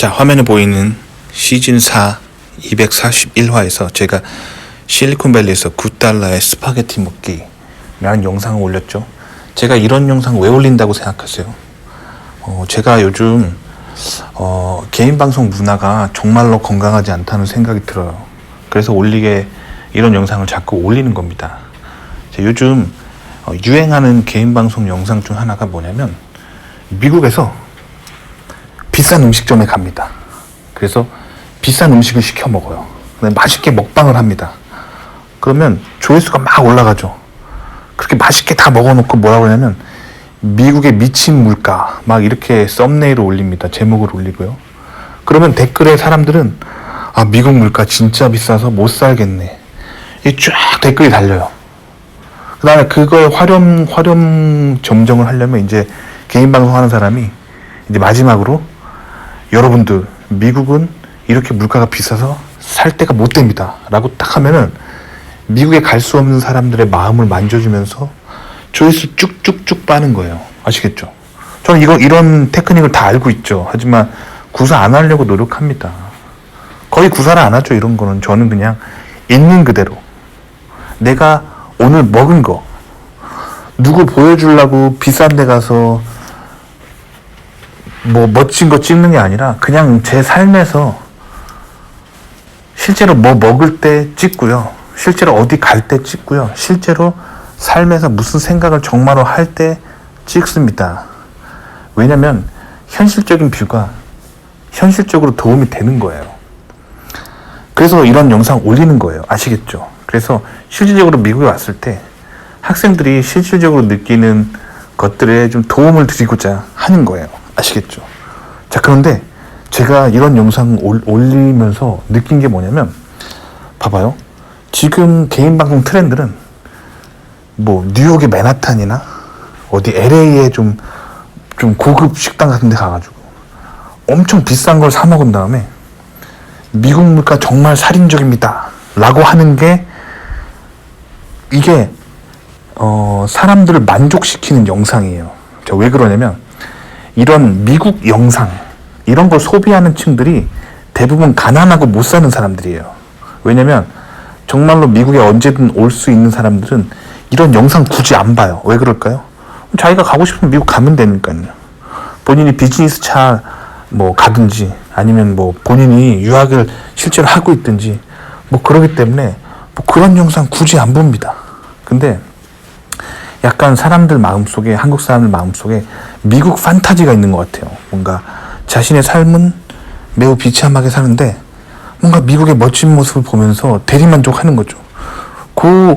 자, 화면에 보이는 시즌 4 241화에서 제가 실리콘밸리에서 9달러의 스파게티 먹기라는 영상을 올렸죠. 제가 이런 영상 왜 올린다고 생각하세요? 어, 제가 요즘 어, 개인 방송 문화가 정말로 건강하지 않다는 생각이 들어요. 그래서 올리게 이런 영상을 자꾸 올리는 겁니다. 자, 요즘 어, 유행하는 개인 방송 영상 중 하나가 뭐냐면 미국에서 비싼 음식점에 갑니다. 그래서 비싼 음식을 시켜 먹어요. 맛있게 먹방을 합니다. 그러면 조회수가 막 올라가죠. 그렇게 맛있게 다 먹어놓고 뭐라 그러냐면 미국의 미친 물가 막 이렇게 썸네일을 올립니다. 제목을 올리고요. 그러면 댓글에 사람들은 아 미국 물가 진짜 비싸서 못 살겠네. 이쫙 댓글이 달려요. 그다음에 그걸 활용 활용 점정을 하려면 이제 개인 방송하는 사람이 이제 마지막으로 여러분들 미국은 이렇게 물가가 비싸서 살 데가 못 됩니다.라고 딱 하면은 미국에 갈 수 없는 사람들의 마음을 만져주면서 조회수 쭉쭉쭉 빠는 거예요. 아시겠죠? 저는 이거 이런 테크닉을 다 알고 있죠. 하지만 구사 안 하려고 노력합니다. 거의 구사를 안 하죠. 이런 거는 저는 그냥 있는 그대로 내가 오늘 먹은 거 누구 보여주려고 비싼 데 가서 뭐 멋진 거 찍는 게 아니라 그냥 제 삶에서 실제로 뭐 먹을 때 찍고요. 실제로 어디 갈 때 찍고요. 실제로 삶에서 무슨 생각을 정말로 할 때 찍습니다. 왜냐면 현실적인 뷰가 현실적으로 도움이 되는 거예요. 그래서 이런 영상 올리는 거예요. 아시겠죠? 그래서 실질적으로 미국에 왔을 때 학생들이 실질적으로 느끼는 것들에 좀 도움을 드리고자 하는 거예요. 아시겠죠? 자, 그런데 제가 이런 영상 올, 올리면서 느낀 게 뭐냐면, 봐봐요. 지금 개인 방송 트렌드는 뭐 뉴욕의 맨하탄이나 어디 LA에 좀, 좀 고급 식당 같은 데 가가지고 엄청 비싼 걸 사 먹은 다음에 미국 물가 정말 살인적입니다. 라고 하는 게 이게 어, 사람들을 만족시키는 영상이에요. 저왜 그러냐면 이런 미국 영상 이런 걸 소비하는 층들이 대부분 가난하고 못 사는 사람들이에요. 왜냐면 정말로 미국에 언제든 올 수 있는 사람들은 이런 영상 굳이 안 봐요. 왜 그럴까요? 자기가 가고 싶으면 미국 가면 되니까요. 본인이 비즈니스 차 뭐 가든지 아니면 뭐 본인이 유학을 실제로 하고 있든지 뭐 그러기 때문에 뭐 그런 영상 굳이 안 봅니다. 근데 약간 사람들 마음속에 한국 사람들 마음속에 미국 판타지가 있는 것 같아요. 뭔가 자신의 삶은 매우 비참하게 사는데 뭔가 미국의 멋진 모습을 보면서 대리만족하는 거죠. 그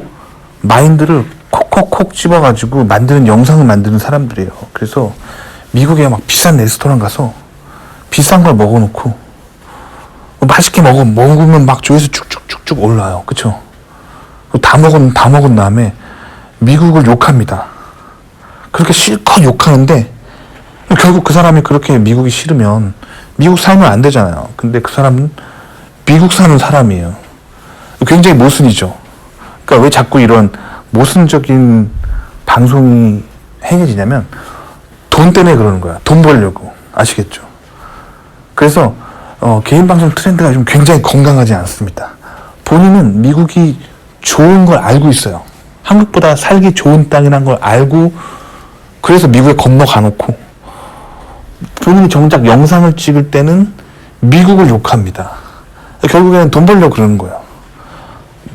마인드를 콕콕콕 집어가지고 만드는 영상을 만드는 사람들이에요. 그래서 미국에 막 비싼 레스토랑 가서 비싼 걸 먹어놓고 맛있게 먹어 먹으면 막 조회수 쭉쭉쭉쭉 올라요. 그쵸? 다 먹은 다 먹은 다음에 미국을 욕합니다. 그렇게 실컷 욕하는데 결국 그 사람이 그렇게 미국이 싫으면 미국 살면 안 되잖아요. 근데 그 사람은 미국 사는 사람이에요. 굉장히 모순이죠. 그러니까 왜 자꾸 이런 모순적인 방송이 행해지냐면 돈 때문에 그러는 거야. 돈 벌려고. 아시겠죠? 그래서 어, 개인 방송 트렌드가 좀 굉장히 건강하지 않습니다. 본인은 미국이 좋은 걸 알고 있어요. 한국보다 살기 좋은 땅이란 걸 알고 그래서 미국에 건너가 놓고 본인이 정작 영상을 찍을 때는 미국을 욕합니다. 결국에는 돈 벌려고 그러는 거예요.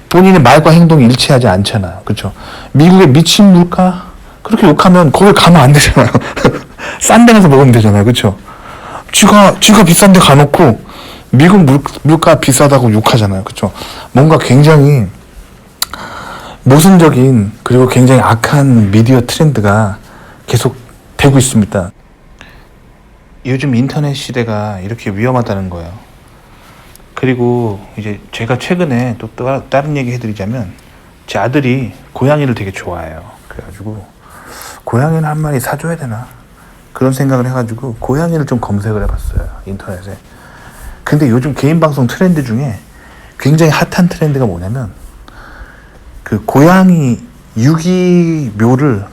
본인의 말과 행동이 일치하지 않잖아요. 그렇죠? 미국의 미친 물가 그렇게 욕하면 거기 가면 안 되잖아요. 싼데 가서 먹으면 되잖아요. 그렇죠? 쥐가 쥐가 비싼 데 가놓고 미국 물, 물가 비싸다고 욕하잖아요. 그렇죠? 뭔가 굉장히 모순적인 그리고 굉장히 악한 미디어 트렌드가 계속 되고 있습니다. 요즘 인터넷 시대가 이렇게 위험하다는 거예요. 그리고 이제 제가 최근에 또 따- 다른 얘기 해드리자면 제 아들이 고양이를 되게 좋아해요. 그래가지고 고양이는 한 마리 사줘야 되나 그런 생각을 해가지고 고양이를 좀 검색을 해봤어요 인터넷에. 근데 요즘 개인 방송 트렌드 중에 굉장히 핫한 트렌드가 뭐냐면 그 고양이 유기묘를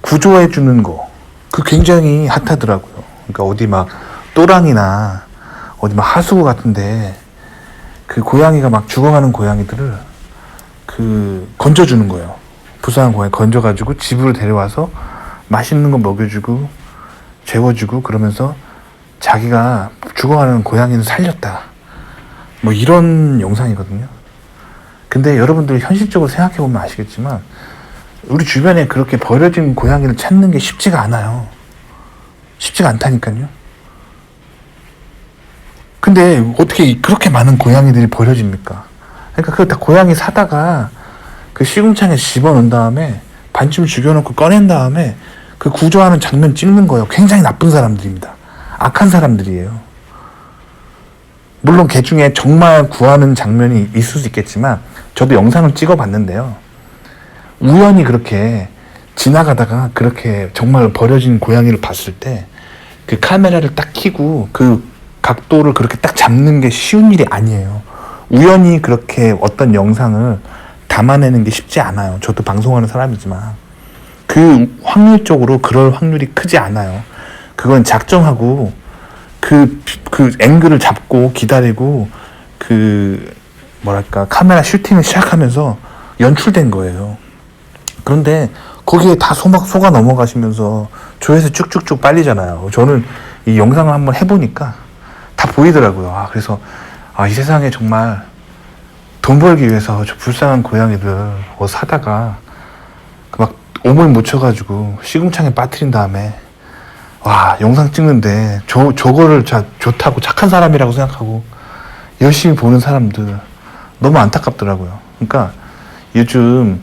구조해 주는 거. 그 굉장히 핫하더라고요. 그러니까 어디 막 또랑이나 어디 막 하수구 같은데 그 고양이가 막 죽어가는 고양이들을 그 건져주는 거예요. 부상한 고양이 건져가지고 집으로 데려와서 맛있는 거 먹여주고 재워주고 그러면서 자기가 죽어가는 고양이는 살렸다. 뭐 이런 영상이거든요. 근데 여러분들 현실적으로 생각해 보면 아시겠지만 우리 주변에 그렇게 버려진 고양이를 찾는 게 쉽지가 않아요. 쉽지가 않다니까요. 근데 어떻게 그렇게 많은 고양이들이 버려집니까? 그러니까 그거 다 고양이 사다가 그 시궁창에 집어넣은 다음에 반쯤 죽여놓고 꺼낸 다음에 그 구조하는 장면 찍는 거예요. 굉장히 나쁜 사람들입니다. 악한 사람들이에요. 물론 개 중에 정말 구하는 장면이 있을 수 있겠지만 저도 영상을 찍어봤는데요. 우연히 그렇게 지나가다가 그렇게 정말 버려진 고양이를 봤을 때 그 카메라를 딱 켜고 그 각도를 그렇게 딱 잡는 게 쉬운 일이 아니에요. 우연히 그렇게 어떤 영상을 담아내는 게 쉽지 않아요. 저도 방송하는 사람이지만 그 확률적으로 그럴 확률이 크지 않아요. 그건 작정하고 그, 그 앵글을 잡고 기다리고 그 뭐랄까 카메라 슈팅을 시작하면서 연출된 거예요. 그런데 거기에 다 소막 속아 넘어가시면서 조회수 쭉쭉쭉 빨리잖아요. 저는 이 영상을 한번 해보니까 다 보이더라고요. 아, 그래서 아, 이 세상에 정말 돈 벌기 위해서 저 불쌍한 고양이들 뭐 사다가 그막 오물 묻혀가지고 시궁창에 빠뜨린 다음에 와 영상 찍는데 저 저거를 자, 좋다고 착한 사람이라고 생각하고 열심히 보는 사람들 너무 안타깝더라고요. 그러니까 요즘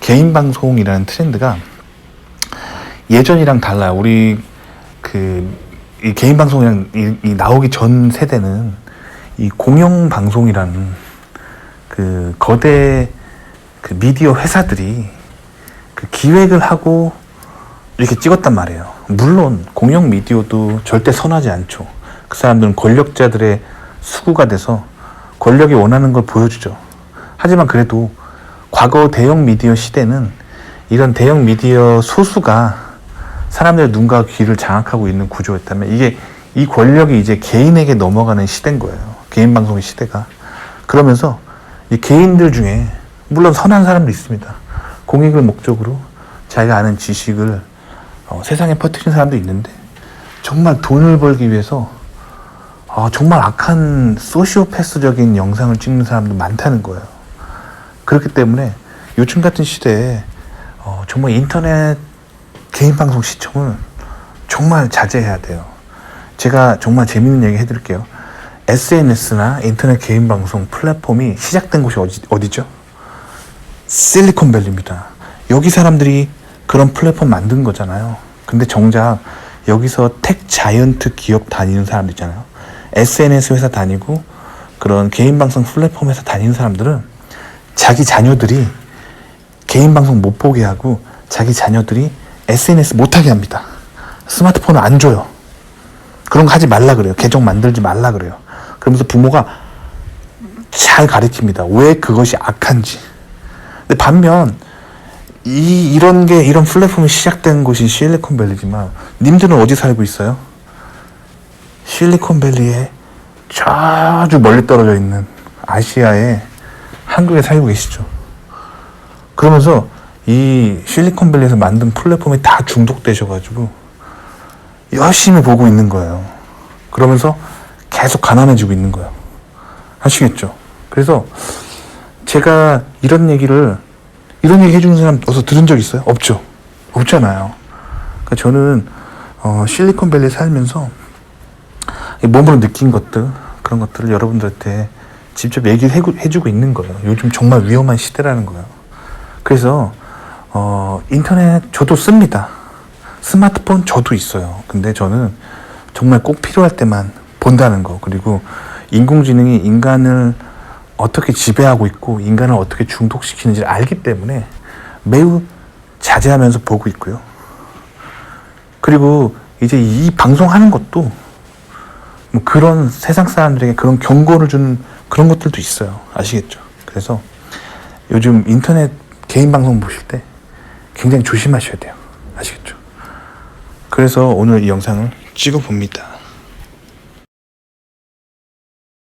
개인 방송이라는 트렌드가 예전이랑 달라요. 우리 그 이 개인 방송이랑 이, 이 나오기 전 세대는 이 공영 방송이라는 그 거대 그 미디어 회사들이 그 기획을 하고 이렇게 찍었단 말이에요. 물론 공영 미디어도 절대 선하지 않죠. 그 사람들은 권력자들의 수구가 돼서 권력이 원하는 걸 보여주죠. 하지만 그래도 과거 대형 미디어 시대는 이런 대형 미디어 소수가 사람들의 눈과 귀를 장악하고 있는 구조였다면 이게 이 권력이 이제 개인에게 넘어가는 시대인 거예요. 개인 방송의 시대가. 그러면서 이 개인들 중에 물론 선한 사람도 있습니다. 공익을 목적으로 자기가 아는 지식을 어, 세상에 퍼뜨리는 사람도 있는데 정말 돈을 벌기 위해서 어, 정말 악한 소시오패스적인 영상을 찍는 사람도 많다는 거예요. 그렇기 때문에 요즘 같은 시대에 어, 정말 인터넷 개인 방송 시청을 정말 자제해야 돼요. 제가 정말 재밌는 얘기 해드릴게요. SNS나 인터넷 개인 방송 플랫폼이 시작된 곳이 어디, 어디죠? 실리콘밸리입니다. 여기 사람들이 그런 플랫폼 만든 거잖아요. 근데 정작 여기서 텍 자이언트 기업 다니는 사람들 있잖아요. SNS 회사 다니고 그런 개인 방송 플랫폼 회사 다니는 사람들은 자기 자녀들이 개인 방송 못 보게 하고 자기 자녀들이 SNS 못 하게 합니다. 스마트폰을 안 줘요. 그런 거 하지 말라 그래요. 계정 만들지 말라 그래요. 그러면서 부모가 잘 가르칩니다. 왜 그것이 악한지. 근데 반면 이 이런 게 이런 플랫폼이 시작된 곳이 실리콘밸리지만 님들은 어디 살고 있어요? 실리콘밸리에 아주 멀리 떨어져 있는 아시아의 한국에 살고 계시죠. 그러면서 이 실리콘밸리에서 만든 플랫폼에 다 중독되셔가지고 열심히 보고 있는 거예요. 그러면서 계속 가난해지고 있는 거예요. 아시겠죠? 그래서 제가 이런 얘기를 이런 얘기 해주는 사람 어서 들은 적 있어요? 없죠. 없잖아요. 그러니까 저는 어, 실리콘밸리에 살면서 이 몸으로 느낀 것들 그런 것들을 여러분들한테 직접 얘기를 해주고 있는 거예요. 요즘 정말 위험한 시대라는 거예요. 그래서 어, 인터넷 저도 씁니다. 스마트폰 저도 있어요. 근데 저는 정말 꼭 필요할 때만 본다는 거. 그리고 인공지능이 인간을 어떻게 지배하고 있고 인간을 어떻게 중독시키는지를 알기 때문에 매우 자제하면서 보고 있고요. 그리고 이제 이 방송하는 것도 뭐 그런 세상 사람들에게 그런 경고를 주는 그런 것들도 있어요. 아시겠죠? 그래서 요즘 인터넷 개인 방송 보실 때 굉장히 조심하셔야 돼요. 아시겠죠? 그래서 오늘 이 영상을 찍어 봅니다.